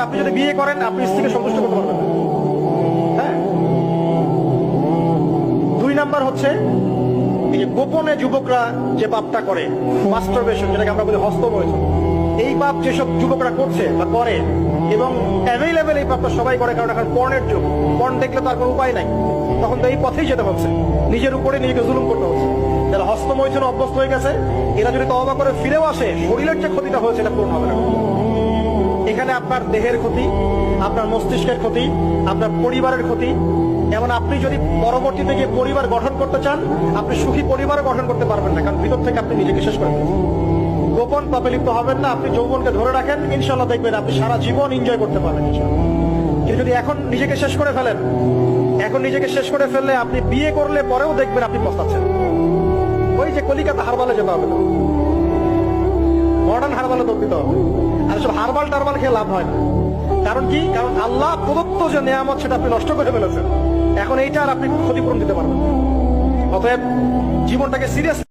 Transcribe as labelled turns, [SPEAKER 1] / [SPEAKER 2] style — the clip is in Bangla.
[SPEAKER 1] তখন আপনি যদি বিয়ে করেন, আপনি স্ত্রীকে সন্তুষ্ট করতে পারবেন হ্যাঁ? দুই নাম্বার হচ্ছে, এই গোপনে যুবকরা যে পাপটা করে মাস্টারবেশন যেটাকে আমরা বলি হস্তমৈথুন, এই পাপ যেসব যুবকরা করছে বা করে, এবং অ্যাভেলেবেল এই পাপটা সবাই করে, কারণ এখন পর্নের যুগ পর্ণ দেখলে তার কোনো উপায় নাই। তখন তো এই পথেই যেতে হচ্ছে। নিজের উপরে নিজেকে জুলুম করতে হচ্ছে। যারা হস্তমৈথুন অভ্যস্ত হয়ে গেছে, এরা যদি তবা করে ফিরেও আসে, শরীরের যে ক্ষতিটা হয়েছে, এটা পূরণ হবে না। এখানে আপনার দেহের ক্ষতি, আপনার মস্তিষ্কের ক্ষতি, আপনার পরিবারের ক্ষতি। এমন আপনি যদি পরবর্তীতে গিয়ে পরিবার গঠন করতে চান, আপনি সুখী পরিবার গঠন করতে পারবেন না, কারণ ভিতর থেকে আপনি নিজেকে শেষ করে গোপন পাপে লিপ্ত হবেন না, আপনি যৌবনকে ধরে রাখেন ইনশাল্লাহ দেখবেন আপনি সারা জীবন এনজয় করতে পারবেন কিন্তু যদি এখন নিজেকে শেষ করে ফেলেন, এখন নিজেকে শেষ করে ফেললে আপনি বিয়ে করলে পরেও দেখবেন আপনি পস্তাচ্ছেন। ওই যে কলিকাতা হারবালে যেতে হবে না। দিতে হবে আর সব হারবাল টারবাল খেয়ে লাভ হয় না। কারণ কি? কারণ আল্লাহ প্রদত্ত যে নিয়ামত, সেটা আপনি নষ্ট করে ফেলেছেন। এখন এইটা আর আপনি ক্ষতিপূরণ দিতে পারবেন অতএব জীবনটাকে সিরিয়াস